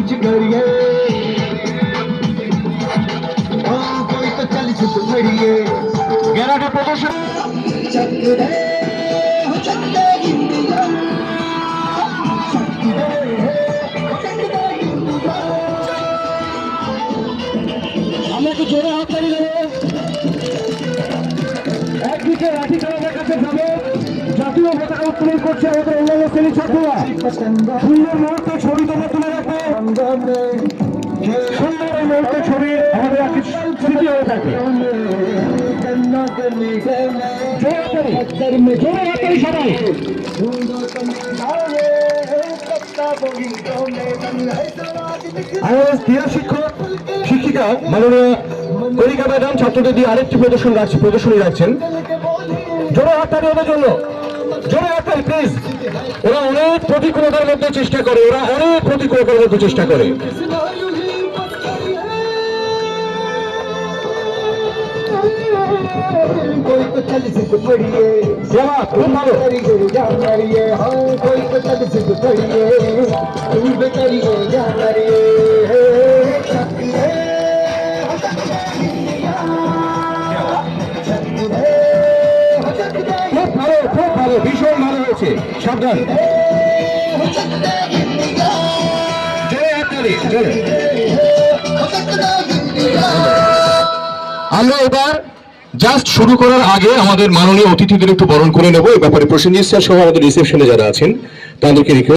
कुछ करिए ओ कोई तो चल सुत करिए গ্যারাটে প্রদর্শন चक्रे हो चक्रे इंडिया चक्रे हो चक्रे इंडिया আমরা একটু জোরে হাত তালি দেবো একদিকে লাঠি চালানোর কাছে যাবে জাতীয় পতাকা উত্তোলন করছে আমাদের অন্যান্য শ্রেণীর ছাত্ররা সুন্দর মুহূর্তে ছবি তোমরা তুলে রাখবে আমাদের একটি স্মৃতি হয়ে থাকে শিক্ষক শিক্ষিকা কলিকা ছাত্রদের দিয়ে আরেকটি প্রদর্শন রাখছে, প্রদর্শনী রাখছেন। জোরে হাততালি ওদের জন্য জোরে হাততালি প্লিজ ওরা অনেক প্রতিকূলতার মধ্যে চেষ্টা করে ওরা অনেক প্রতিকূলতার মধ্যে চেষ্টা করে कोई तो चल सिद्ध पड़िए জবাব খুব ভালো करिए जा करिए हाँ कोई तो चल सिद्ध पड़िए तुम भी करिए जा करिए शक्ति है हो शक्ति है ভালো ভীষণ ভালো হয়েছে। সাবধান। আমরা এবার জাস্ট শুরু করার আগে আমাদের মাননীয় অতিথিদের একটু বরণ করে নেব। এই ব্যাপারে প্রসেনজিৎ স্যার সহ আমাদের রিসেপশনে যারা আছেন, তাদেরকে